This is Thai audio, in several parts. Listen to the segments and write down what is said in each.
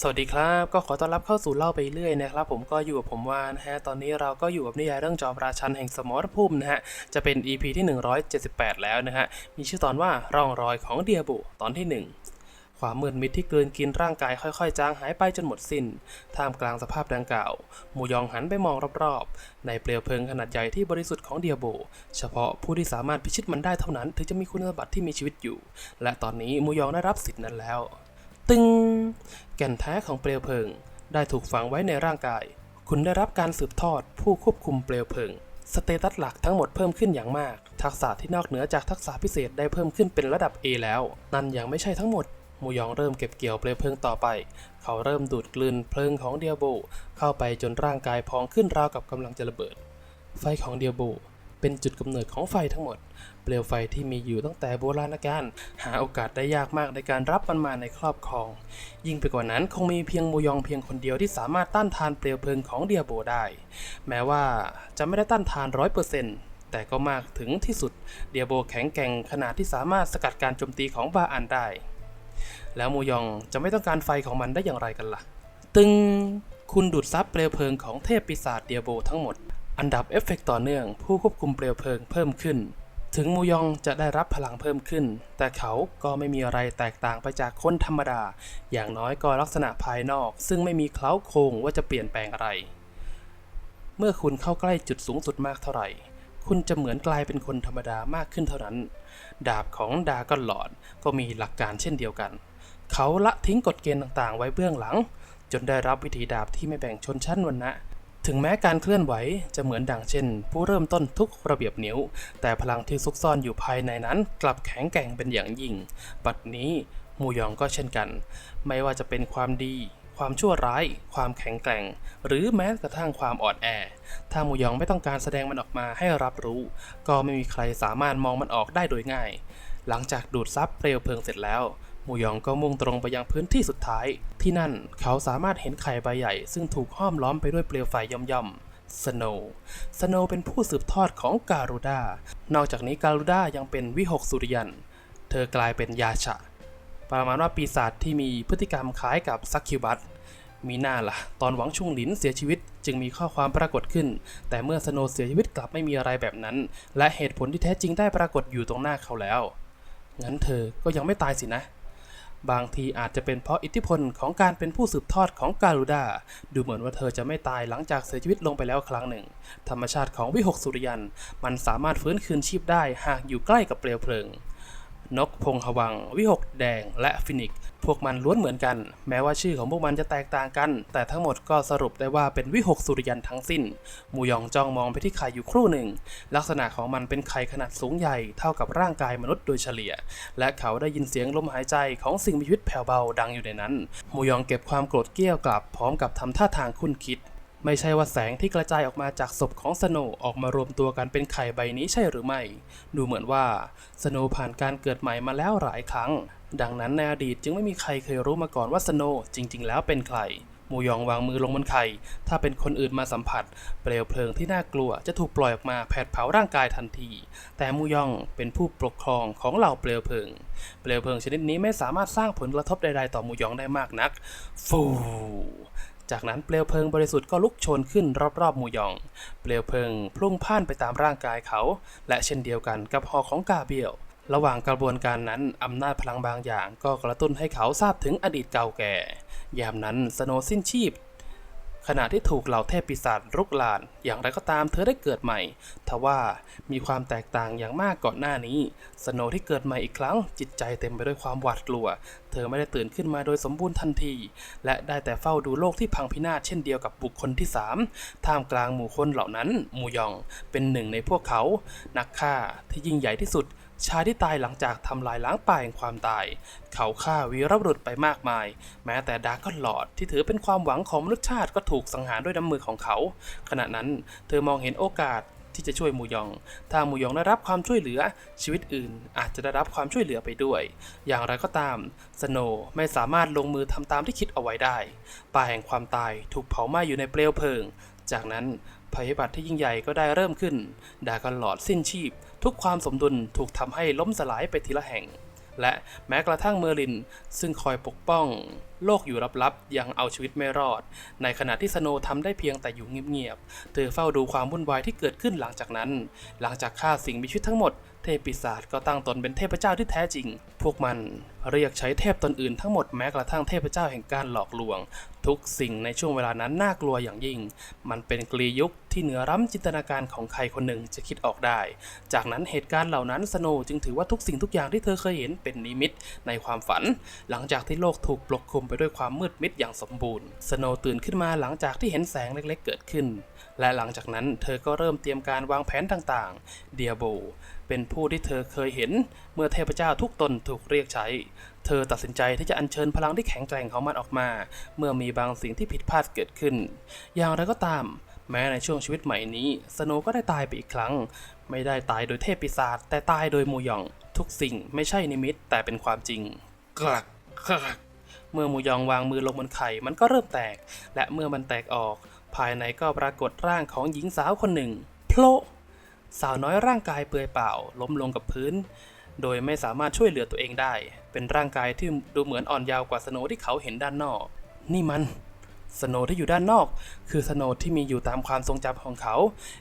สวัสดีครับ ก็ขอต้อนรับเข้าสู่เล่าไปเรื่อยนะครับ ผมก็อยู่กับผมวานนะฮะตอนนี้เราก็อยู่กับนิยายเรื่องจอมราชันแห่งสมรภูมินะฮะจะเป็น EP ที่ 178 แล้วนะฮะมีชื่อตอนว่าร่องรอยของเดียบุตอนที่ 1 ความมืดมิดที่เกินกินร่างกายค่อยๆ จางหายไปจนหมดสิน้น ท่ามกลางสภาพดังกล่าวหมูยองหันไปมองรอบๆ ในเปลวเพลิงขนาดใหญ่ที่บริสุทธิ์ของเดียโบเฉพาะผู้ที่สามารถพิชิตมันได้เท่านั้น ถึงจะมีคุณสมบัติที่มีชีวิตอยู่ และตอนนี้หมูยองได้รับสิทธิ์นั้นแล้ว ตึงแก่นแท้ของเปลวเพลิง ได้ถูกฝังไว้ในร่างกาย คุณได้รับการสืบทอดผู้ควบคุมเปลวเพลิง สเตตัสหลักทั้งหมดเพิ่มขึ้นอย่างมาก ทักษะที่นอกเหนือจากทักษะพิเศษได้เพิ่มขึ้นเป็นระดับ A แล้ว นั่นยังไม่ใช่ทั้งหมดมูยองเริ่มเก็บเกี่ยวเปลวเพลิงต่อไป เขาเริ่มดูดกลืนเพลิงของเดียโบเข้าไปจนร่างกายพองขึ้นราวกับกำลังจะระเบิด ไฟของเดียโบ เป็นจุดกำเนิดของไฟทั้งหมด เปลวไฟที่มีอยู่ตั้งแต่โบราณกาลหาโอกาสได้ยากมากในการรับมันมาในครอบครอง ยิ่งไปกว่านั้นคงมีเพียงมูยองเพียงคนเดียวที่สามารถต้านทานเปลวเพลิงของเดียโบได้ แม้ว่าจะไม่ได้ต้านทานร้อยเปอร์เซ็นต์แต่ก็มากถึงที่สุดเดียโบแข็งแกร่งขนาดที่สามารถสกัดการโจมตีของบาอันได้ แล้วมูยองจะไม่ต้องการไฟของมันได้อย่างไรกันล่ะ ตึงคุณดูดซับเปลวเพลิงของเทพปีศาจเดียโบทั้งหมด อันดับเอฟเฟกต์ต่อเนื่องผู้ควบคุมเปลวเพลิงเพิ่มขึ้น ถึงมูยองจะได้รับพลังเพิ่มขึ้น แต่เขาก็ไม่มีอะไรแตกต่างไปจากคนธรรมดา อย่างน้อยก็ลักษณะภายนอก ซึ่งไม่มีเคล้าโครงว่าจะเปลี่ยนแปลงอะไร เมื่อคุณเข้าใกล้จุดสูงสุดมากเท่าไหร่ คุณจะเหมือนกลายเป็นคนธรรมดามากขึ้นเท่านั้น ดาบของดากอนหลอดก็มีหลักการเช่นเดียวกัน เขาละทิ้งกฎเกณฑ์ต่างๆ ไว้เบื้องหลัง จนได้รับวิธีดาบที่ไม่แบ่งชนชั้นวรรณะ ถึงแม้การเคลื่อนไหวจะเหมือนดังเช่น ผู้เริ่มต้นทุกระเบียบนิ้ว แต่พลังที่ซุกซ่อนอยู่ภายในนั้นกลับแข็งแกร่งเป็นอย่างยิ่ง บัดนี้มูยองก็เช่นกัน ไม่ว่าจะเป็นความดี ความชั่วร้าย ความแข็งแกร่ง หรือแม้กระทั่งความอ่อนแอ ถ้ามูยองไม่ต้องการแสดงมันออกมาให้รับรู้ ก็ไม่มีใครสามารถมองมันออกได้โดยง่าย หลังจากดูดซับเปลวเพลิงเสร็จแล้ว มูยองก็มุ่งตรงไปยังพื้นที่สุดท้าย ที่นั่นเขาสามารถเห็นไข่ใบใหญ่ ซึ่งถูกห้อมล้อมไปด้วยเปลวไฟย่อมๆสโนว์สโนว์เป็นผู้สืบทอดของการูดานอกจากนี้การูดายังเป็นวิหกสุริยัน เธอกลายเป็นยาชะ ประมาณว่าปีศาจที่มีพฤติกรรมคล้ายกับซักคิวบัตมีหน้าล่ะ ตอนหวังชุงหลินเสียชีวิตจึงมีข้อความปรากฏขึ้น แต่เมื่อสโนว์เสียชีวิตกลับไม่มีอะไรแบบนั้น และเหตุผลที่แท้จริงได้ปรากฏอยู่ตรงหน้าเขาแล้ว งั้นเธอก็ยังไม่ตายสินะ บางทีอาจจะเป็นเพราะอิทธิพลของการเป็นผู้สืบทอดของการูดาดูเหมือนว่าเธอจะไม่ตายหลังจากเสียชีวิตลงไปแล้วครั้งหนึ่ง ธรรมชาติของวิหกสุริยัน มันสามารถฟื้นคืนชีพได้หากอยู่ใกล้กับเปลวเพลิง นกพงหวัง วิหกแดง และฟินิกซ์พวกมันล้วนเหมือนกัน แม้ว่าชื่อของพวกมันจะแตกต่างกัน แต่ทั้งหมดก็สรุปได้ว่าเป็นวิหกสุริยันทั้งสิ้น มูยองจ้องมองไปที่ไข่อยู่ครู่หนึ่ง ลักษณะของมันเป็นไข่ขนาดสูงใหญ่เท่ากับร่างกายมนุษย์โดยเฉลี่ย และเขาได้ยินเสียงลมหายใจของสิ่งมีชีวิตแผ่วเบาดังอยู่ในนั้น มูยองเก็บความโกรธเกรี้ยวกลับพร้อมกับทำท่าทางคุ้นคิด ไม่ใช่ว่าแสงที่กระจายออกมาจากศพของสโนออกมารวมตัวกันเป็นไข่ใบนี้ใช่หรือไม่ ดูเหมือนว่าสโนผ่านการเกิดใหม่มาแล้วหลายครั้ง ดังนั้นในอดีตจึงไม่มีใครเคยรู้มาก่อนว่าสโนจริง ๆ แล้วเป็นใครมูยองวางมือลงบนไข่ ถ้าเป็นคนอื่นมาสัมผัส เปลวเพลิงที่น่ากลัวจะถูกปล่อยออกมาแผดเผาร่างกายทันที แต่มูยองเป็นผู้ปกครองของเหล่าเปลวเพลิง เปลวเพลิงชนิดนี้ไม่สามารถสร้างผลกระทบใดๆต่อมูยองได้มากนัก ฟู จากนั้นเปลวเพลิงบริสุทธิ์ก็ลุกโชนขึ้นรอบๆหมูยอง เปลวเพลิงพุ่งพ่านไปตามร่างกายเขา และเช่นเดียวกันกับหอของกาเบียว ระหว่างกระบวนการนั้น อำนาจพลังบางอย่างก็กระตุ้นให้เขาทราบถึงอดีตเก่าแก่ ยามนั้นสโนว์สิ้นชีพ ขณะที่ถูกเหล่าเทพปีศาจรุกราน อย่างไรก็ตามเธอได้เกิดใหม่ ทว่ามีความแตกต่างอย่างมากก่อนหน้านี้ สโนว์ที่เกิดใหม่อีกครั้ง จิตใจเต็มไปด้วยความหวาดกลัว เธอไม่ได้ตื่นขึ้นมาโดยสมบูรณ์ทันที และได้แต่เฝ้าดูโลกที่พังพินาศเช่นเดียวกับบุคคลที่สามท่ามกลางหมู่คนเหล่านั้น มูยอง เป็นหนึ่งในพวกเขา นักฆ่าที่ยิ่งใหญ่ที่สุด ชายที่ตายหลังจากทำลายล้างป่าแห่งความตาย เขาฆ่าวีรบุรุษไปมากมาย แม้แต่ดาร์กอนหลอดที่ถือเป็นความหวังของมนุษยชาติก็ถูกสังหารด้วยน้ำมือของเขา ขณะนั้นเธอมองเห็นโอกาสที่จะช่วยมูยอง ถ้ามูยองได้รับความช่วยเหลือ ชีวิตอื่นอาจจะได้รับความช่วยเหลือไปด้วย อย่างไรก็ตาม สโนไม่สามารถลงมือทำตามที่คิดเอาไว้ได้ ป่าแห่งความตายถูกเผาไหม้อยู่ในเปลวเพลิง จากนั้นภัยพิบัติที่ยิ่งใหญ่ก็ได้เริ่มขึ้น ดากอนหลอดสิ้นชีพ ทุกความสมดุลถูกทำให้ล้มสลายไปทีละแห่ง และแม้กระทั่งเมอร์ลิน ซึ่งคอยปกป้อง โลกอยู่ลับๆ ยังเอาชีวิตไม่รอด ในขณะที่สโนว์ทำได้เพียงแต่อยู่เงียบๆเธอเฝ้าดูความวุ่นวายที่เกิดขึ้นหลังจากนั้น หลังจากฆ่าสิ่งมีชีวิตทั้งหมด เทพปีศาจก็ตั้งตนเป็นเทพเจ้าที่แท้จริง พวกมันเรียกใช้เทพตนอื่นทั้งหมดแม้กระทั่งเทพเจ้าแห่งการหลอกลวง ทุกสิ่งในช่วงเวลานั้นน่ากลัวอย่างยิ่ง มันเป็นกลียุคที่เหนือล้ำจินตนาการของใครคนหนึ่งจะคิดออกได้ จากนั้นเหตุการณ์เหล่านั้นสโนว์จึงถือว่าทุกสิ่งทุกอย่างที่เธอเคยเห็นเป็นนิมิตในความฝัน หลังจากที่โลกถูกปกคลุมไปด้วยความมืดมิดอย่างสมบูรณ์ สโนว์ตื่นขึ้นมาหลังจากที่เห็นแสงเล็กๆ เกิดขึ้น และหลังจากนั้นเธอก็เริ่มเตรียมการวางแผนต่างๆ เดียโบ เป็นผู้ที่เธอเคยเห็นเมื่อเทพเจ้าทุกตนถูกเรียกใช้ เธอตัดสินใจที่จะอัญเชิญพลังที่แข็งแกร่งของมันออกมา เมื่อมีบางสิ่งที่ผิดพลาดเกิดขึ้น อย่างไรก็ตาม แม้ในช่วงชีวิตใหม่นี้ สโนว์ก็ได้ตายไปอีกครั้ง ไม่ได้ตายโดยเทพปีศาจแต่ตายโดยมูยอง ทุกสิ่งไม่ใช่นิมิตแต่เป็นความจริงกลักกลักเมื่อมูยองวางมือลงบนไข่มันก็เริ่มแตก และเมื่อมันแตกออก ภายในก็ปรากฏร่างของหญิงสาวคนหนึ่งโผล่ สาวน้อยร่างกายเปลือยเปล่า ล้มลงกับพื้น โดยไม่สามารถช่วยเหลือตัวเองได้ เป็นร่างกายที่ดูเหมือนอ่อนยาวกว่าสโนว์ที่เขาเห็นด้านนอก นี่มันสโนว์ที่อยู่ด้านนอก คือสโนว์ที่มีอยู่ตามความทรงจำของเขา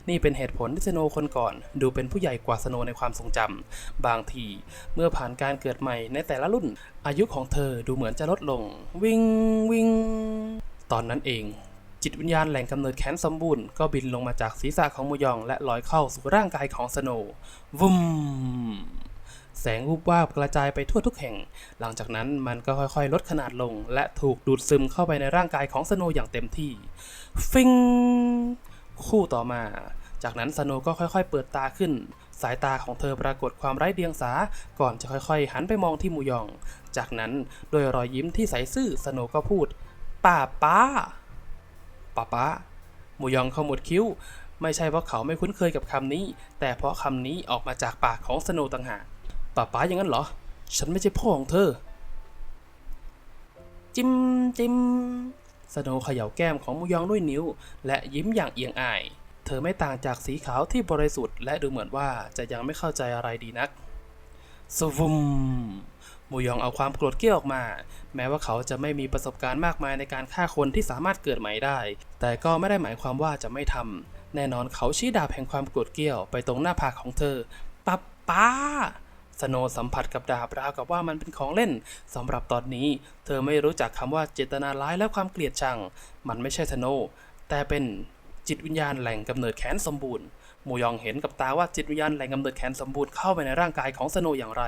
นี่เป็นเหตุผลที่สโนว์คนก่อน ดูเป็นผู้ใหญ่กว่าสโนว์ในความทรงจำบางที เมื่อผ่านการเกิดใหม่ในแต่ละรุ่น อายุของเธอดูเหมือนจะลดลง วิ่งวิ่งตอนนั้นเอง จิตวิญญาณแหล่งกำเนิดแขนสมบูรณ์ก็บินลงมาจากศีรษะของมูยอง และลอยเข้าสู่ร่างกายของสโนว์วุมแสงวูบวาบกระจายไปทั่วทุกแห่ง หลังจากนั้นมันก็ค่อยๆ ลดขนาดลง และถูกดูดซึมเข้าไปในร่างกายของสโนอย่างเต็มที่ ฟิง คู่ต่อมา จากนั้นสโนก็ค่อยๆ เปิดตาขึ้น สายตาของเธอปรากฏความไร้เดียงสา ก่อนจะค่อยๆ หันไปมองที่มูยอง จากนั้นโดวยรอยยิ้มที่ใสซื่อสโนก็พูด ป้าป้า ป้าป้ามูยองขมวดคิ้ว ไม่ใช่เพราะเขาไม่คุ้นเคยกับคำนี้ แต่เพราะคำนี้ออกมาจากปากของสโนต่างหากป้าป้าอย่างนั้นเหรอ ฉันไม่ใช่พ่อของเธอ จิมจิมสโนเขย่าแก้มของมูยองด้วยนิ้ว และยิ้มอย่างเอียงอาย เธอไม่ต่างจากสีขาวที่บริสุทธิ์และดูเหมือนว่าจะยังไม่เข้าใจอะไรดีนัก สวุมมูยองเอาความโกรธเกรี้ยวออกมา แม้ว่าเขาจะไม่มีประสบการณ์มากมายในการฆ่าคนที่สามารถเกิดใหม่ได้ แต่ก็ไม่ได้หมายความว่าจะไม่ทำแน่นอนเขาชี้ดาบแห่งความโกรธเกรี้ยวไปตรงหน้าผากของเธอป้าป้าสโนสัมผัสกับดาบราวกับว่ามันเป็นของเล่นสำหรับตอนนี้ เธอไม่รู้จักคำว่าเจตนาร้ายและความเกลียดชัง มันไม่ใช่สโนแต่เป็นจิตวิญญาณแหล่งกำเนิดแขนสมบูรณ์ มูยองเห็นกับตาว่าจิตวิญญาณแหล่งกำเนิดแขนสมบูรณ์เข้าไปในร่างกายของสโนอย่างไร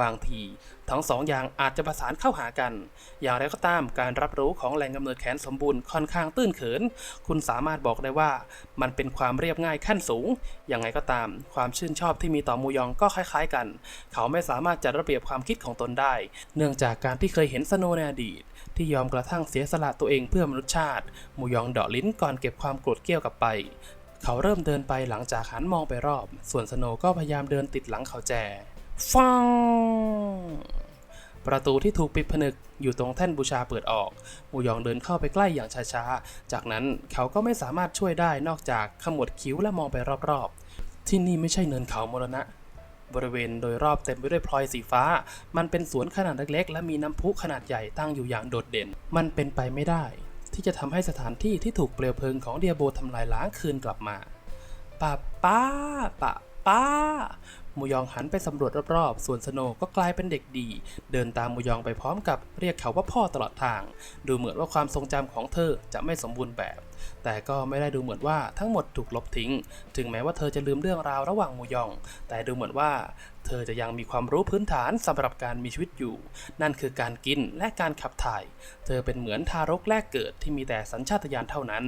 บางที ทั้งสองอย่างอาจจะประสานเข้าหากัน อย่างไรก็ตามการรับรู้ของแหล่งกำเนิดแขนสมบูรณ์ค่อนข้างตื้นเขิน คุณสามารถบอกได้ว่ามันเป็นความเรียบง่ายขั้นสูงอย่างไรก็ตาม ความชื่นชอบที่มีต่อมูยองก็คล้าย ๆ กัน เขาไม่สามารถจัดระเบียบความคิดของตนได้ เนื่องจากการที่เคยเห็นสโนในอดีตที่ยอมกระทั่งเสียสละตัวเองเพื่อมนุษยชาติ มูยองเดาะลิ้นก่อนเก็บความโกรธเกรี้ยวกลับไป เขาเริ่มเดินไปหลังจากหันมองไปรอบ ส่วนสโนก็พยายามเดินติดหลังเขาแจฟังประตูที่ถูกปิดผนึกอยู่ตรงแท่นบูชาเปิดออก มูยองเดินเข้าไปใกล้อย่างช้าๆ จากนั้นเขาก็ไม่สามารถช่วยได้นอกจากขมวดคิ้วและมองไปรอบๆ ที่นี่ไม่ใช่เนินเขามรณะ บริเวณโดยรอบเต็มไปด้วยพลอยสีฟ้า มันเป็นสวนขนาดเล็กๆ และมีน้ำพุขนาดใหญ่ตั้งอยู่อย่างโดดเด่น มันเป็นไปไม่ได้ ที่จะทำให้สถานที่ที่ถูกเปลวเพลิงของเดียโบทำลายล้างคืนกลับมาป้าป้าป้าป้า มูยองหันไปสำรวจรอบๆ ส่วนสโนก็กลายเป็นเด็กดี เดินตามมูยองไปพร้อมกับเรียกเขาว่าพ่อตลอดทาง ดูเหมือนว่าความทรงจำของเธอจะไม่สมบูรณ์แบบ แต่ก็ไม่ได้ดูเหมือนว่าทั้งหมดถูกลบทิ้ง ถึงแม้ว่าเธอจะลืมเรื่องราวระหว่างมูยอง แต่ดูเหมือนว่า เธอจะยังมีความรู้พื้นฐานสำหรับการมีชีวิตอยู่ นั่นคือการกินและการขับถ่าย เธอเป็นเหมือนทารกแรกเกิดที่มีแต่สัญชาตญาณเท่านั้น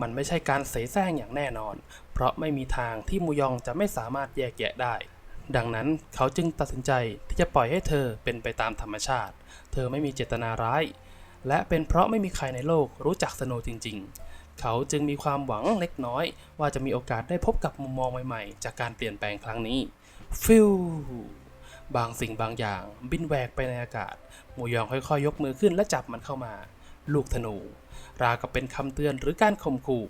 มันไม่ใช่การเสแสร้งอย่างแน่นอน เพราะไม่มีทางที่มูยองจะไม่สามารถแยกแยะได้ ดังนั้นเขาจึงตัดสินใจที่จะปล่อยให้เธอเป็นไปตามธรรมชาติ เธอไม่มีเจตนาร้าย และเป็นเพราะไม่มีใครในโลกรู้จักสโนจริง ๆ เขาจึงมีความหวังเล็กน้อย ว่าจะมีโอกาสได้พบกับมุมมองใหม่ๆ จากการเปลี่ยนแปลงครั้งนี้ฟิวบางสิ่งบางอย่าง บินแหวกไปในอากาศมูยองค่อยๆ ยกมือขึ้นและจับมันเข้ามา ลูกธนู ราวกับเป็นคำเตือนหรือการข่มขู่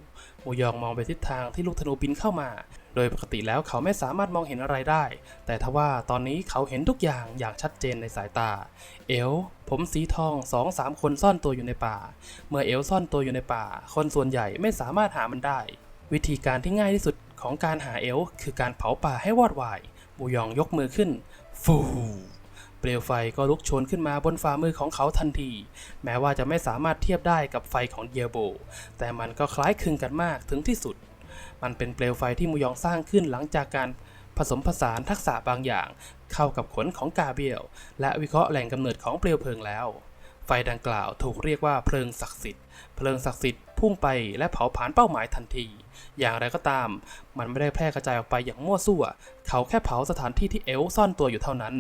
มูยองมองไปทิศทางที่ลูกธนูบินเข้ามา ดยปกติแล้วเขาไม่สามารถมองเห็นอะไรได้ แต่ทว่าตอนนี้เขาเห็นทุกอย่างอย่างชัดเจนในสายตา เอล ผมสีทองสองสามคนซ่อนตัวอยู่ในป่า เมื่อเอลซ่อนตัวอยู่ในป่า คนส่วนใหญ่ไม่สามารถหามันได้ วิธีการที่ง่ายที่สุดของการหาเอลคือการเผาป่าให้วอดวายมูยองยกมือขึ้น ฟูเปลวไฟก็ลุกโชนขึ้นมาบนฝ่ามือของเขาทันที แม้ว่าจะไม่สามารถเทียบได้กับไฟของเดียโบ แต่มันก็คล้ายคลึงกันมากถึงที่สุด มันเป็นเปลวไฟที่มูยองสร้างขึ้นหลังจากการผสมผสานทักษะบางอย่าง เข้ากับขนของกาเบียลและวิเคราะห์แหล่งกำเนิดของเปลวเพลิงแล้ว ไฟดังกล่าวถูกเรียกว่าเพลิงศักดิ์สิทธิ์ เพลิงศักดิ์สิทธิ์พุ่งไปและเผาผลาญเป้าหมายทันที อย่างไรก็ตาม มันไม่ได้แพร่กระจายออกไปอย่างมั่วซั่ว เขาแค่เผาสถานที่ที่เอลซ่อนตัวอยู่เท่านั้น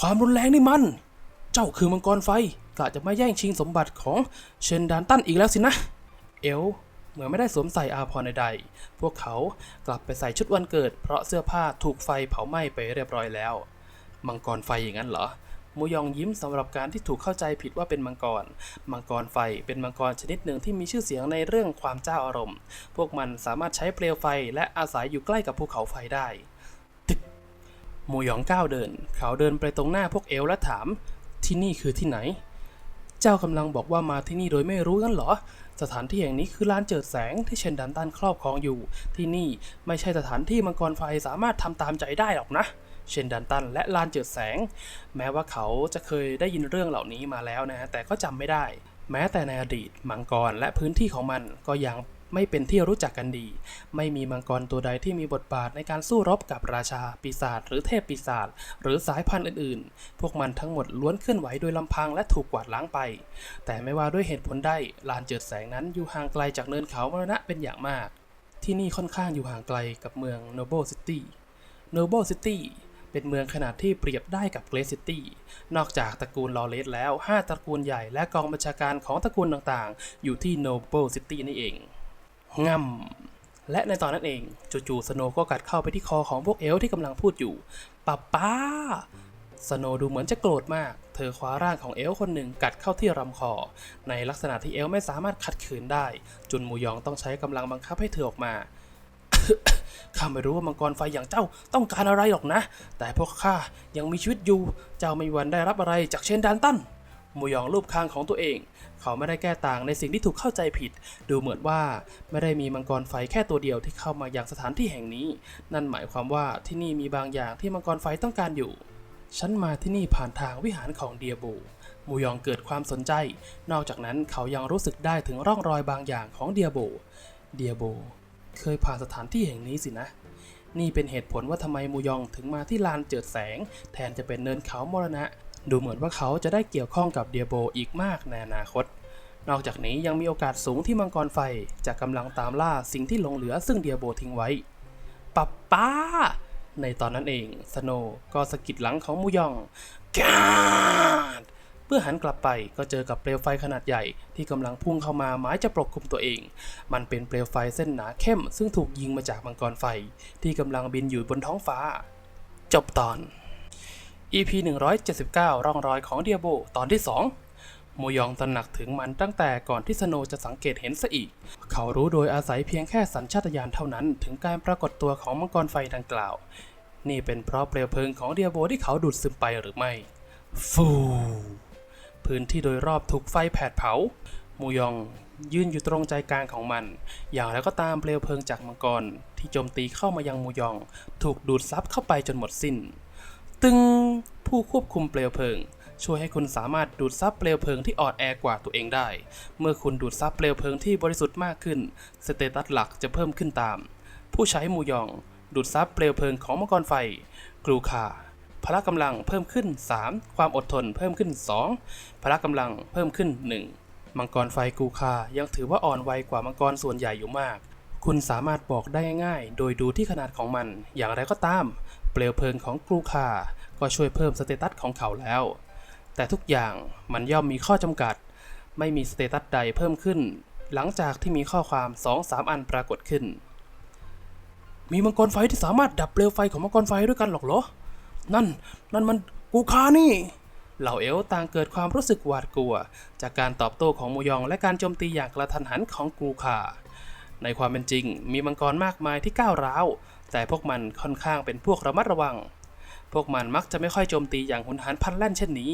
ความรุนแรงนี่มัน เจ้าคือมังกรไฟกะจะมาแย่งชิงสมบัติของเชนดานตันอีกแล้วสินะ เอล เหมือไม่ได้สวมใส่อาภรณ์ใดๆ พวกเขากลับไปใส่ชุดวันเกิด เพราะเสื้อผ้าถูกไฟเผาไหม้ไปเรียบร้อยแล้ว มังกรไฟอย่างนั้นเหรอมูยองยิ้มสำหรับการที่ถูกเข้าใจผิดว่าเป็นมังกร มังกรไฟเป็นมังกรชนิดหนึ่งที่มีชื่อเสียงในเรื่องความเจ้าอารมณ์ พวกมันสามารถใช้เปลวไฟและอาศัยอยู่ใกล้กับภูเขาไฟได้ ตึกมูยองก้าวเดิน เขาเดินไปตรงหน้าพวกเอลและถาม ที่นี่คือที่ไหน เจ้ากำลังบอกว่ามาที่นี่โดยไม่รู้งั้นเหรอ สถานที่แห่งนี้คือลานเจิดแสงที่เชนดันตันครอบครองอยู่ ที่นี่ไม่ใช่สถานที่มังกรไฟสามารถทำตามใจได้หรอกนะ เชนดันตันและลานเจิดแสง แม้ว่าเขาจะเคยได้ยินเรื่องเหล่านี้มาแล้วนะแต่ก็จำไม่ได้ แม้แต่ในอดีตมังกรและพื้นที่ของมันก็ยัง ไม่เป็นที่รู้จักกันดี ไม่มีมังกรตัวใดที่มีบทบาทในการสู้รบกับราชาปีศาจหรือเทพปีศาจหรือสายพันธุ์อื่นๆ พวกมันทั้งหมดล้วนเคลื่อนไหวโดยลำพังและถูกกวาดล้างไป แต่ไม่ว่าด้วยเหตุผลใดลานเจิดแสงนั้นอยู่ห่างไกลจากเนินเขามรณะเป็นอย่างมาก ที่นี่ค่อนข้างอยู่ห่างไกลกับเมือง Noble City Noble City เป็นเมืองขนาดที่เปรียบได้กับ Great City นอกจากตระกูลลอเรสแล้ว 5 ตระกูลใหญ่และกองบัญชาการของตระกูลต่างๆ อยู่ที่ Noble City นี่เอง ง่ำและในตอนนั้นเองจู่ๆสโนก็กัดเข้าไปที่คอของพวกเอลที่กำลังพูดอยู่ป้าป้าสโนดูเหมือนจะโกรธมาก เธอคว้าร่างของเอลคนหนึ่งกัดเข้าที่ลำคอ ในลักษณะที่เอลไม่สามารถขัดขืนได้ จุนมูยองต้องใช้กำลังบังคับให้เธอออกมาข้าไม่รู้ว่ามังกรไฟอย่างเจ้าต้องการอะไรหรอกนะ แต่พวกข้ายังมีชีวิตอยู่ เจ้าไม่วันได้รับอะไรจากเชนดานตัน มูยองรูปคางของตัวเอง เขาไม่ได้แก้ต่างในสิ่งที่ถูกเข้าใจผิด ดูเหมือนว่าไม่ได้มีมังกรไฟแค่ตัวเดียวที่เข้ามาอย่างสถานที่แห่งนี้ นั่นหมายความว่าที่นี่มีบางอย่างที่มังกรไฟต้องการอยู่ ฉันมาที่นี่ผ่านทางวิหารของเดียโบมูยองเกิดความสนใจ นอกจากนั้นเขายังรู้สึกได้ถึงร่องรอยบางอย่างของเดียโบ เดียโบ เคยผ่านสถานที่แห่งนี้สินะ นี่เป็นเหตุผลว่าทำไมมูยองถึงมาที่ลานเจิดแสง แทนจะเป็นเนินเขามรณะ ดูเหมือนว่าเขาจะได้เกี่ยวข้องกับเดียโบอีกมากในอนาคต นอกจากนี้ยังมีโอกาสสูงที่มังกรไฟจะกำลังตามล่าสิ่งที่หลงเหลือซึ่งเดียโบทิ้งไว้ปับป้า ในตอนนั้นเองสโนว์ก็สะกิดหลังของมูยองกาดเมื่อหันกลับไปก็เจอกับเปลวไฟขนาดใหญ่ที่กำลังพุ่งเข้ามาหมายจะปกคลุมตัวเอง มันเป็นเปลวไฟเส้นหนาเข้ม ซึ่งถูกยิงมาจากมังกรไฟ ที่กำลังบินอยู่บนท้องฟ้า จบตอน EP 179 ร่องรอยของเดียโบตอนที่ 2 มูยองตระหนักถึงมันตั้งแต่ก่อนที่สโนจะสังเกตเห็นซะอีก เขารู้โดยอาศัยเพียงแค่สัญชาตญาณเท่านั้นถึงการปรากฏตัวของมังกรไฟดังกล่าว นี่เป็นเพราะเปลวเพลิงของเดียโบที่เขาดูดซึมไปหรือไม่ ฟูพื้นที่โดยรอบถูกไฟแผดเผา มูยองยืนอยู่ตรงใจกลางของมัน อย่างไรก็ตามเปลวเพลิงจากมังกรที่โจมตีเข้ามายังมูยอง ถูกดูดซับเข้าไปจนหมดสิ้น ตึงผู้ควบคุมเปลวเพลิง ช่วยให้คุณสามารถดูดซับเปลวเพลิงที่อ่อนแอกว่าตัวเองได้ เมื่อคุณดูดซับเปลวเพลิงที่บริสุทธิ์มากขึ้น สเตตัสหลักจะเพิ่มขึ้นตาม ผู้ใช้มูยอง ดูดซับเปลวเพลิงของมังกรไฟกรูคาพละกำลังเพิ่มขึ้น 3 ความอดทนเพิ่มขึ้น 2 พละกำลังเพิ่มขึ้น 1 มังกรไฟกูคายังถือว่าอ่อนไวกว่ามังกรส่วนใหญ่อยู่มาก คุณสามารถบอกได้ง่ายๆ โดยดูที่ขนาดของมัน อย่างไรก็ตาม เปลวเพลิงของกรูคา ก็ช่วยเพิ่มสเตตัสของเขาแล้ว แต่ทุกอย่างมันย่อมมีข้อจำกัด ไม่มีสเตตัสใดเพิ่มขึ้น หลังจากที่มีข้อความ2-3อันปรากฏขึ้น มีมังกรไฟที่สามารถดับเปลวไฟของมังกรไฟด้วยกันหรอกเหรอ นั่น นั่นมันกูคานี่เหล่าเอล์ต่างเกิดความรู้สึกหวาดกลัว จากการตอบโต้ของมูยองและการโจมตีอย่างกระทันหันของกรูคา ในความเป็นจริง มีมังกรมากมายที่ก้าวร้าว แต่พวกมันค่อนข้างเป็นพวกระมัดระวัง พวกมันมักจะไม่ค่อยโจมตีอย่างหุนหันพันแล่นเช่นนี้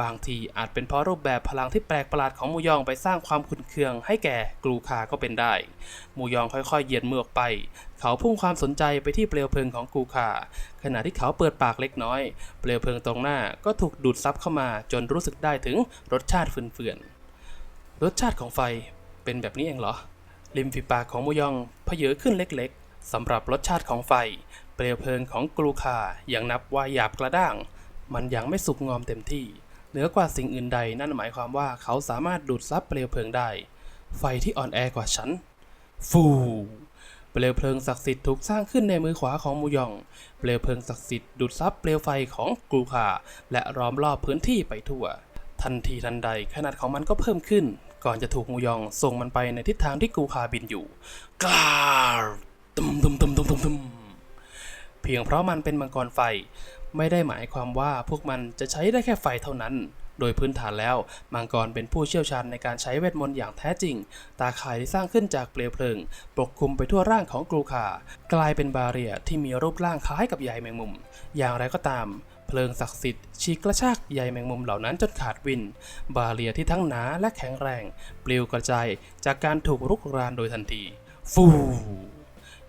บางทีอาจเป็นเพราะรูปแบบพลังที่แปลกประหลาดของมูยองไปสร้างความขุ่นเคืองให้แก่กรูคาก็เป็นได้ มูยองค่อยๆเหยียดมือออกไป เขาพุ่งความสนใจไปที่เปลวเพลิงของกูคา ขณะที่เขาเปิดปากเล็กน้อย เปลวเพลิงตรงหน้าก็ถูกดูดซับเข้ามาจนรู้สึกได้ถึงรสชาติเฟื่อนๆรสชาติของไฟเป็นแบบนี้เองเหรอ ริมฝีปากของมูยองเพเยอขึ้นเล็กๆสำหรับรสชาติของไฟ เปลวเพลิงของกรูคายังนับว่าหยาบกระด้าง มันยังไม่สุกงอมเต็มที่ เหนือกว่าสิ่งอื่นใดนั่นหมายความว่าเขาสามารถดูดซับเปลวเพลิงได้ ไฟที่อ่อนแอกว่าฉัน ฟูเปลวเพลิงศักดิ์สิทธิ์ถูกสร้างขึ้นในมือขวาของมูยอง เปลวเพลิงศักดิ์สิทธิ์ดูดซับเปลวไฟของกรูคาและล้อมรอบพื้นที่ไปทั่ว ทันทีทันใดขนาดของมันก็เพิ่มขึ้น ก่อนจะถูกมูยองส่งมันไปในทิศทางที่กูคาบินอยู่กาดตุมตุมตุมตุมตุมตุมเพียงเพราะมันเป็นมังกรไฟ ไม่ได้หมายความว่าพวกมันจะใช้ได้แค่ไฟเท่านั้น โดยพื้นฐานแล้ว มังกรเป็นผู้เชี่ยวชาญในการใช้เวทมนต์อย่างแท้จริง ตาข่ายที่สร้างขึ้นจากเปลวเพลิง ปกคลุมไปทั่วร่างของกรูคา กลายเป็นบาเรียที่มีรูปร่างคล้ายกับใยแมงมุม อย่างไรก็ตาม เพลิงศักดิ์สิทธิ์ฉีกกระชากใยแมงมุมเหล่านั้นจนขาดวิน บาเรียที่ทั้งหนาและแข็งแรง ปลิวกระจายจากการถูกรุกรานโดยทันที ฟู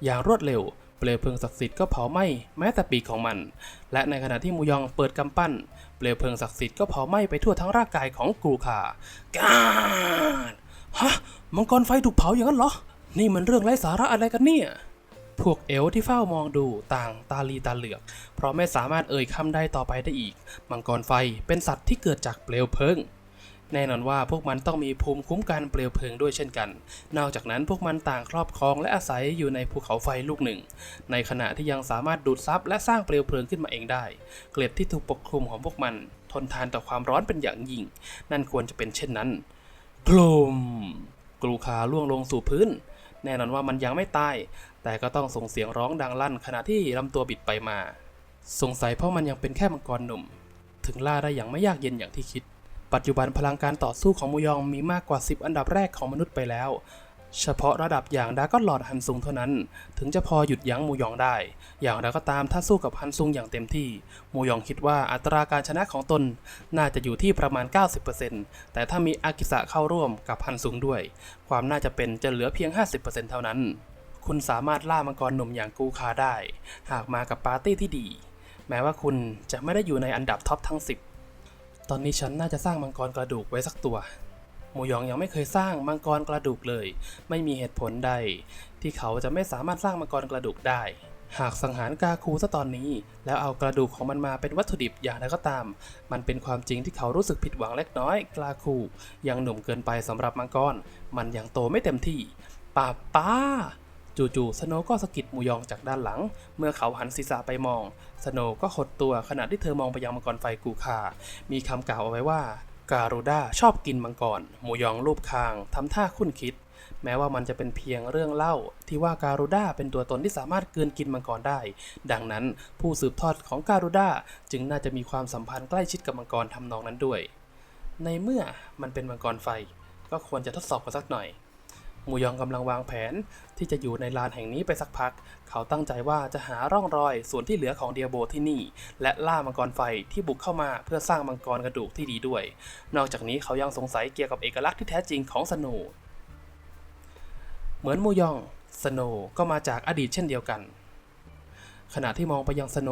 อย่างรวดเร็วเปลวเพลิงศักดิ์สิทธิ์ก็เผาไหม้แม้แต่ปีกของมัน และในขณะที่มูยองเปิดกำปั้น เปลวเพลิงศักดิ์สิทธิ์ก็เผาไหม้ไปทั่วทั้งร่างกายของกูคากาดฮะมังกรไฟถูกเผาอย่างนั้นเหรอ นี่มันเรื่องไร้สาระอะไรกันเนี่ย พวกเอลที่เฝ้ามองดูต่างตาลีตาเหลือก เพราะไม่สามารถเอ่ยคำใดต่อไปได้อีก มังกรไฟเป็นสัตว์ที่เกิดจากเปลวเพลิงแน่นอนว่าพวกมันต้องมีภูมิคุ้มกันเปลวเพลิงด้วยเช่นกัน นอกจากนั้นพวกมันต่างครอบครองและอาศัยอยู่ในภูเขาไฟลูกหนึ่ง ในขณะที่ยังสามารถดูดซับและสร้างเปลวเพลิงขึ้นมาเองได้ เกล็ดที่ถูกปกคลุมของพวกมัน ทนทานต่อความร้อนเป็นอย่างยิ่ง นั่นควรจะเป็นเช่นนั้นโคลมกรูคาล่วงลงสู่พื้น แน่นอนว่ามันยังไม่ตาย แต่ก็ต้องส่งเสียงร้องดังลั่นขณะที่ลำตัวบิดไปมา สงสัยเพราะมันยังเป็นแค่มังกรหนุ่ม ถึงล่าได้อย่างไม่ยากเย็นอย่างที่คิด ปัจจุบันพลังการต่อสู้ของมูยองมีมากกว่า 10 อันดับแรกของมนุษย์ไปแล้ว เฉพาะระดับอย่างดากอนหลอดฮันซุงเท่านั้น ถึงจะพอหยุดยั้งมูยองได้ อย่างไรก็ตามถ้าสู้กับฮันซุงอย่างเต็มที่ มูยองคิดว่าอัตราการชนะของตนน่าจะอยู่ที่ประมาณ 90%แต่ถ้ามีอากิสะเข้าร่วมกับฮันซุงด้วย ความน่าจะเป็นจะเหลือเพียง 50%เท่านั้น คุณสามารถล่ามังกรหนุ่มอย่างกูคาได้ หากมากับปาร์ตี้ที่ดี แม้ว่าคุณจะไม่ได้อยู่ในอันดับท็อปทั้ง 10 ตอนนี้ฉันน่าจะสร้างมังกรกระดูกไว้สักตัวหมูยองยังไม่เคยสร้างมังกรกระดูกเลย ไม่มีเหตุผลใด ที่เขาจะไม่สามารถสร้างมังกรกระดูกได้ หากสังหารกาคูซะตอนนี้ แล้วเอากระดูกของมันมาเป็นวัตถุดิบอย่างไรก็ตาม มันเป็นความจริงที่เขารู้สึกผิดหวังเล็กน้อยกาคูยังหนุ่มเกินไปสำหรับมังกร มันยังโตไม่เต็มที่ป้าป้า จู่ๆสโนก็สะกิดมูยองจากด้านหลัง เมื่อเขาหันศีรษะไปมอง สโนก็หดตัวขณะที่เธอมองไปยังมังกรไฟกูคา มีคำกล่าวเอาไว้ว่าการูด้าชอบกินมังกรมูยองรูปคางทำท่าคุ้นคิด แม้ว่ามันจะเป็นเพียงเรื่องเล่า ที่ว่าการูด้าเป็นตัวตนที่สามารถเกินกินมังกรได้ ดังนั้นผู้สืบทอดของการูด้าจึงน่าจะมีความสัมพันธ์ใกล้ชิดกับมังกรทำนองนั้นด้วย ในเมื่อมันเป็นมังกรไฟ ก็ควรจะทดสอบกันสักหน่อย มูยองกำลังวางแผนที่จะอยู่ในลานแห่งนี้ไปสักพัก เขาตั้งใจว่าจะหาร่องรอยส่วนที่เหลือของเดียโบที่นี่ และล่ามังกรไฟที่บุกเข้ามาเพื่อสร้างมังกรกระดูกที่ดีด้วย นอกจากนี้เขายังสงสัยเกี่ยวกับเอกลักษณ์ที่แท้จริงของสโนเหมือนมูยองสโนก็มาจากอดีตเช่นเดียวกัน ขณะที่มองไปยังสโน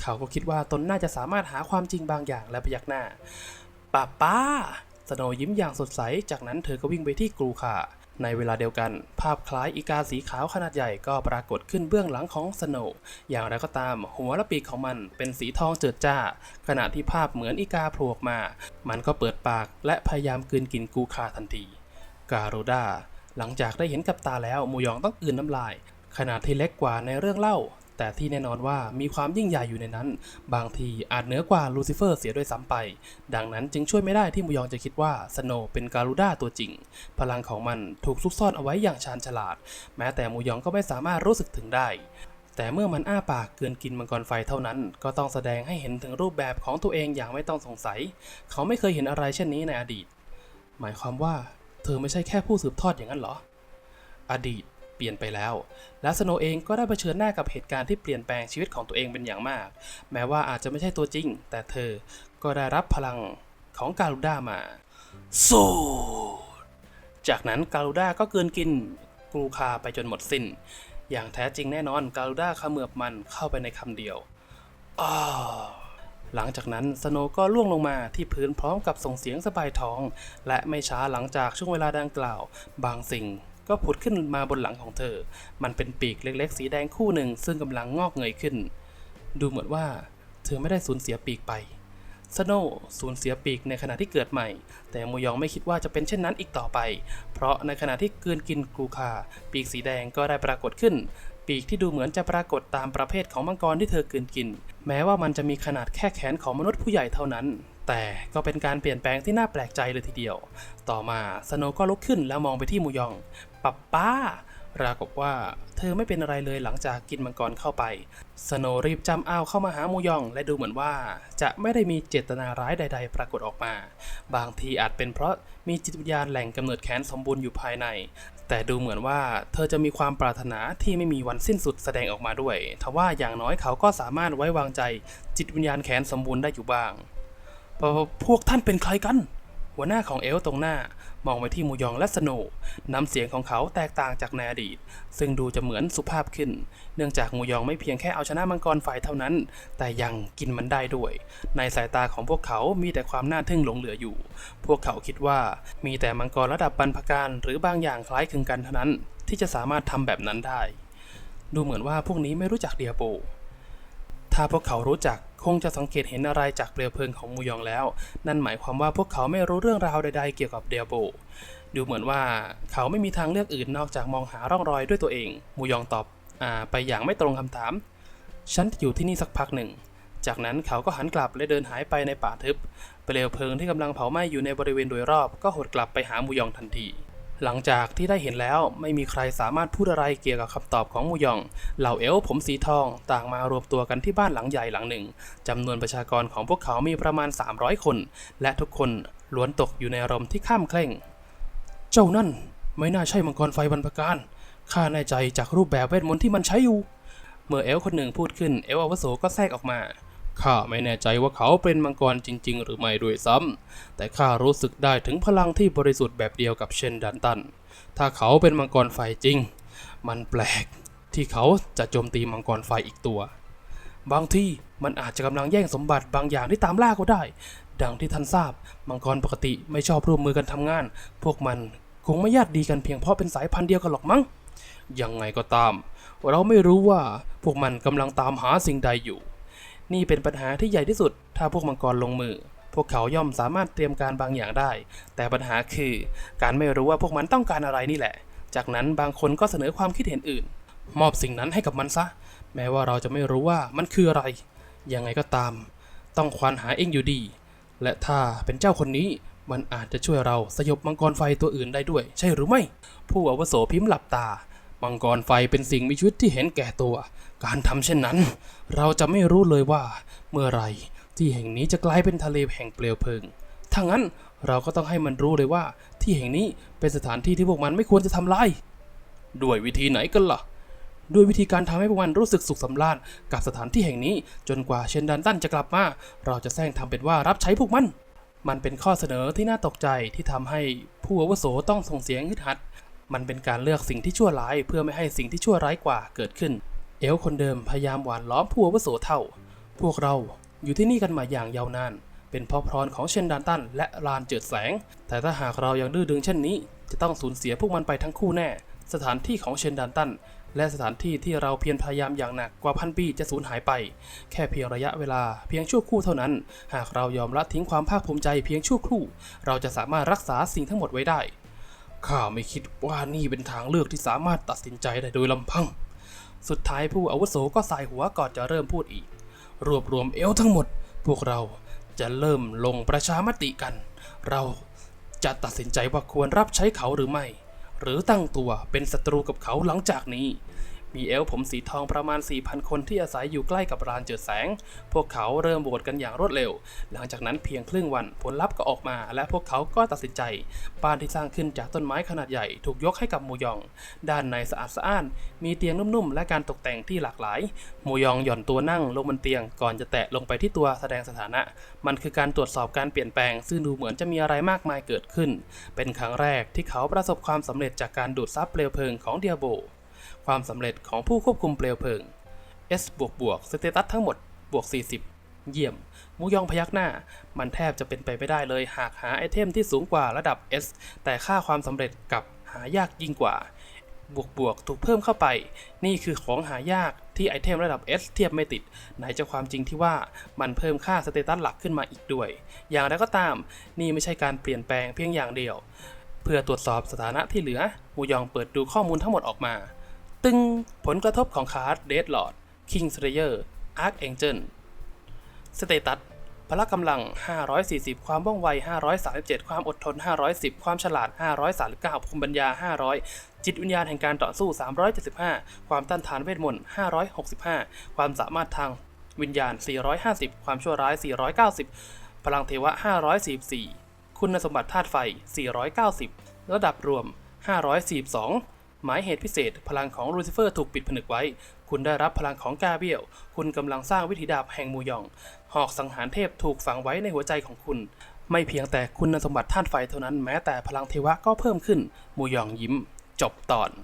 เขาก็คิดว่าตนน่าจะสามารถหาความจริงบางอย่างและพยักหน้าป้าป้าสโนยิ้มอย่างสดใส จากนั้นเธอก็วิ่งไปที่กรูคา ในเวลาเดียวกัน ภาพคล้ายอีกาสีขาวขนาดใหญ่ก็ปรากฏขึ้นเบื้องหลังของสโนว์อย่างไรก็ตาม หัวและปีกของมันเป็นสีทองเจิดจ้า ขณะที่ภาพเหมือนอีกาโผล่ออกมา มันก็เปิดปากและพยายามกืนกินกูคาทันที การูด้าหลังจากได้เห็นกับตาแล้วมูยองต้องกลืนน้ำลาย ขนาดที่เล็กกว่าในเรื่องเล่า แต่ที่แน่นอนว่ามีความยิ่งใหญ่อยู่ในนั้น บางทีอาจเหนือกว่าลูซิเฟอร์เสียด้วยซ้ำไป ดังนั้นจึงช่วยไม่ได้ที่มูยองจะคิดว่าสโนว์เป็นการูด้าตัวจริง พลังของมันถูกซุกซ่อนเอาไว้อย่างชาญฉลาด แม้แต่มูยองก็ไม่สามารถรู้สึกถึงได้แต่เมื่อมันอ้าปากเกินกินมังกรไฟเท่านั้น ก็ต้องแสดงให้เห็นถึงรูปแบบของตัวเองอย่างไม่ต้องสงสัย เขาไม่เคยเห็นอะไรเช่นนี้ในอดีต หมายความว่า เธอไม่ใช่แค่ผู้สืบทอดอย่างนั้นเหรอ อดีต เปลี่ยนไปแล้ว และสโนเองก็ได้เผชิญหน้ากับเหตุการณ์ที่เปลี่ยนแปลงชีวิตของตัวเองเป็นอย่างมาก แม้ว่าอาจจะไม่ใช่ตัวจริง แต่เธอก็ได้รับพลังของการูด้ามาสูจากนั้นการูด้าก็เกินกินกรูคาไปจนหมดสิ้น อย่างแท้จริงแน่นอนการูด้าขมือบมันเข้าไปในคำเดียวอ้าหลังจากนั้นสโนก็ล่วงลงมาที่พื้นพร้อมกับส่งเสียงสบายท้อง และไม่ช้าหลังจากช่วงเวลาดังกล่าว บางสิ่ง ก็ผุดขึ้นมาบนหลังของเธอ มันเป็นปีกเล็กๆ สีแดงคู่หนึ่งซึ่งกำลังงอกเงยขึ้น ดูเหมือนว่า เธอไม่ได้สูญเสียปีกไปสโนว์สูญเสียปีกในขณะที่เกิดใหม่ แต่มูยองไม่คิดว่าจะเป็นเช่นนั้นอีกต่อไป เพราะในขณะที่กลืนกินกรูคา ปีกสีแดงก็ได้ปรากฏขึ้น ปีกที่ดูเหมือนจะปรากฏตามประเภทของมังกรที่เธอกลืนกิน แม้ว่ามันจะมีขนาดแค่แขนของมนุษย์ผู้ใหญ่เท่านั้น แต่ก็เป็นการเปลี่ยนแปลงที่น่าแปลกใจเลยทีเดียว ต่อมาสโนก็ลุกขึ้นแล้วมองไปที่มูยองปับป้ารากฏว่าเธอไม่เป็นอะไรเลยหลังจากกินมังกรเข้าไป สโนรีบจำอ้าวเข้ามาหามูยอง และดูเหมือนว่าจะไม่ได้มีเจตนาร้ายใด ๆ ปรากฏออกมา บางทีอาจเป็นเพราะมีจิตวิญญาณแหล่งกำเนิดแขนสมบูรณ์อยู่ภายใน แต่ดูเหมือนว่าเธอจะมีความปรารถนาที่ไม่มีวันสิ้นสุดแสดงออกมาด้วย ทว่าอย่างน้อยเขาก็สามารถไว้วางใจจิตวิญญาณแขนสมบูรณ์ได้อยู่บ้าง พวพวกท่านเป็นใครกัน หัวหน้าของเอลตรงหน้ามองไปที่มูยองและสโนว์น้ำเสียงของเขาแตกต่างจากในอดีต ซึ่งดูจะเหมือนสุภาพขึ้น เนื่องจากมูยองไม่เพียงแค่เอาชนะมังกรไฟเท่านั้น แต่ยังกินมันได้ด้วย ในสายตาของพวกเขามีแต่ความน่าทึ่งหลงเหลืออยู่ พวกเขาคิดว่ามีแต่มังกรระดับบรรพการหรือบางอย่างคล้ายคลึงกันเท่านั้น ที่จะสามารถทำแบบนั้นได้ ดูเหมือนว่าพวกนี้ไม่รู้จักเดียโบถ้าพวกเขารู้จัก คงจะสังเกตเห็นอะไรจากเปลวเพลิงของมูยองแล้ว นั่นหมายความว่าพวกเขาไม่รู้เรื่องราวใด ๆ เกี่ยวกับเดียโบดูเหมือนว่าเขาไม่มีทางเลือกอื่นนอกจากมองหาร่องรอยด้วยตัวเอง มูยองตอบอไปอย่างไม่ตรงคำถาม ฉันจะอยู่ที่นี่สักพักหนึ่ง จากนั้นเขาก็หันกลับและเดินหายไปในป่าทึบ เปลวเพลิงที่กำลังเผาไหม้อยู่ในบริเวณโดยรอบ ก็หดกลับไปหามูยองทันที หลังจากที่ได้เห็นแล้วไม่มีใครสามารถพูดอะไรเกี่ยวกับคำตอบของมูยอง เหล่าเอลผมสีทองต่างมารวมตัวกันที่บ้านหลังใหญ่หลังหนึ่งจำนวนประชากรของพวกเขามีประมาณ 300 คน และทุกคนล้วนตกอยู่ในอารมณ์ที่ข้ามเคร่ง เจ้านั่นไม่น่าใช่มังกรไฟบรรพการข้าแน่ใจจากรูปแบบเวทมนต์ที่มันใช้อยู่ เมื่อเอลคนหนึ่งพูดขึ้นเอลอวุโสก็แทรกออกมา ข้าไม่แน่ใจว่าเขาเป็นมังกรจริง ๆ หรือไม่ด้วยซ้ำแต่ข้ารู้สึกได้ถึงพลังที่บริสุทธิ์แบบเดียวกับเชนดันตัน ถ้าเขาเป็นมังกรไฟจริง มันแปลกที่เขาจะโจมตีมังกรไฟอีกตัว บางที่มันอาจจะกำลังแย่งสมบัติบางอย่างที่ตามล่าก็ได้ ดังที่ท่านทราบ มังกรปกติไม่ชอบร่วมมือกันทำงาน พวกมันคงไม่ญาติดีกันเพียงเพราะเป็นสายพันธุ์เดียวกันหรอกมั้งยังไงก็ตาม เราไม่รู้ว่าพวกมันกำลังตามหาสิ่งใดอยู่ นี่เป็นปัญหาที่ใหญ่ที่สุด ถ้าพวกมังกรลงมือ พวกเขาย่อมสามารถเตรียมการบางอย่างได้ แต่ปัญหาคือ การไม่รู้ว่าพวกมันต้องการอะไรนี่แหละ จากนั้นบางคนก็เสนอความคิดเห็นอื่น มอบสิ่งนั้นให้กับมันซะ แม้ว่าเราจะไม่รู้ว่ามันคืออะไร ยังไงก็ตาม ต้องควานหาเองอยู่ดี และถ้าเป็นเจ้าคนนี้มันอาจจะช่วยเราสยบมังกรไฟตัวอื่นได้ด้วย ใช่หรือไม่ ผู้อาวุโสพิมพ์หลับตา มังกรไฟเป็นสิ่งมีชีวิตที่เห็นแก่ตัว การทำเช่นนั้น เราจะไม่รู้เลยว่า เมื่อไรที่แห่งนี้จะกลายเป็นทะเลแห่งเปลวเพลิงถ้างั้นเราก็ต้องให้มันรู้เลยว่า ที่แห่งนี้เป็นสถานที่ที่พวกมันไม่ควรจะทำลาย ด้วยวิธีไหนกันล่ะ ด้วยวิธีการทำให้พวกมันรู้สึกสุขสำราญกับสถานที่แห่งนี้ จนกว่าเชนดันตันจะกลับมา เราจะแซงทำเป็นว่ารับใช้พวกมัน มันเป็นข้อเสนอที่น่าตกใจที่ทำให้ผู้อาวุโสต้องส่งเสียงฮึดฮัด มันเป็นการเลือกสิ่งที่ชั่วร้าย เพื่อไม่ให้สิ่งที่ชั่วร้ายกว่าเกิดขึ้น เอลคนเดิมพยายามหวานล้อมผู้อาวุโสเท่า พวกเราอยู่ที่นี่กันมาอย่างยาวนาน เป็นเพราะพรของเชนดันตันและลานเจิดแสง แต่ถ้าหากเรายังดื้อดึงเช่นนี้ จะต้องสูญเสียพวกมันไปทั้งคู่แน่ สถานที่ของเชนดันตันและสถานที่ที่เราเพียรพยายามอย่างหนักกว่าพันปีจะสูญหายไป แค่เพียงระยะเวลาเพียงชั่วครู่เท่านั้น หากเรายอมละทิ้งความภาคภูมิใจเพียงชั่วครู่ เราจะสามารถรักษาสิ่งทั้งหมดไว้ได้ ข้าไม่คิดว่านี่เป็นทางเลือกที่สามารถตัดสินใจได้โดยลำพัง สุดท้ายผู้อาวุโสก็สายหัวก่อนจะเริ่มพูดอีก รวบรวมเอลทั้งหมด พวกเราจะเริ่มลงประชามติกัน เราจะตัดสินใจว่าควรรับใช้เขาหรือไม่ หรือตั้งตัวเป็นศัตรูกับเขาหลังจากนี้ มีเอลผมสีทองประมาณ 4,000 คนที่อาศัยอยู่ใกล้กับรานเจิดแสง พวกเขาเริ่มโหวตกันอย่างรวดเร็ว หลังจากนั้นเพียงครึ่งวันผลลัพธ์ก็ออกมา และพวกเขาก็ตัดสินใจ บ้านที่สร้างขึ้นจากต้นไม้ขนาดใหญ่ถูกยกให้กับมูยอง ด้านในสะอาดสะอ้าน มีเตียงนุ่มๆ และการตกแต่งที่หลากหลาย มูยองหย่อนตัวนั่งลงบนเตียงก่อนจะแตะลงไปที่ตัวแสดงสถานะ มันคือการตรวจสอบการเปลี่ยนแปลง ซึ่งดูเหมือนจะมีอะไรมากมายเกิดขึ้น เป็นครั้งแรกที่เขาประสบความสำเร็จจากการดูดซับเปลวเพลิงของเดียโบ ความสำเร็จของผู้ควบคุมเปลวเพลิง S บวกบวกสเตตัสทั้งหมดบวก 40 เยี่ยมมูยองพยักหน้า มันแทบจะเป็นไปไม่ได้เลยหากหาไอเทมที่สูงกว่าระดับ S แต่ค่าความสำเร็จกับหายากยิ่งกว่า บวกบวกถูกเพิ่มเข้าไป นี่คือของหายากที่ไอเทมระดับ S เทียบไม่ติด ไหนจะความจริงที่ว่ามันเพิ่มค่าสเตตัสหลักขึ้นมาอีกด้วย อย่างไรก็ตาม นี่ไม่ใช่การเปลี่ยนแปลงเพียงอย่างเดียว เพื่อตรวจสอบสถานะที่เหลือมูยองเปิดดูข้อมูลทั้งหมดออกมา ตึงผลกระทบของคาร์ดเดดลอดคิงสเตเยอร์อาร์คเองเจิลสเตตัสพละกำลัง 540 ความว่องไว 537 ความอดทน 510 ความฉลาด 539ภูมิปัญญา 500 จิตวิญญาณแห่งการต่อสู้ 375 ความต้านทานเวทมนต์ 565 ความสามารถทางวิญญาณ 450 ความชั่วร้าย 490 พลังเทวะ 544 คุณสมบัติธาตุไฟ 490 ระดับรวม 542 หมายเหตุพิเศษ พลังของลูซิเฟอร์ถูกปิดผนึกไว้ คุณได้รับพลังของกาเบียล คุณกำลังสร้างวิถีดาบแห่งมูยอง หอกสังหารเทพถูกฝังไว้ในหัวใจของคุณ ไม่เพียงแต่คุณสมบัติธาตุไฟเท่านั้นแม้แต่พลังเทวะก็เพิ่มขึ้น มูยองยิ้ม จบตอน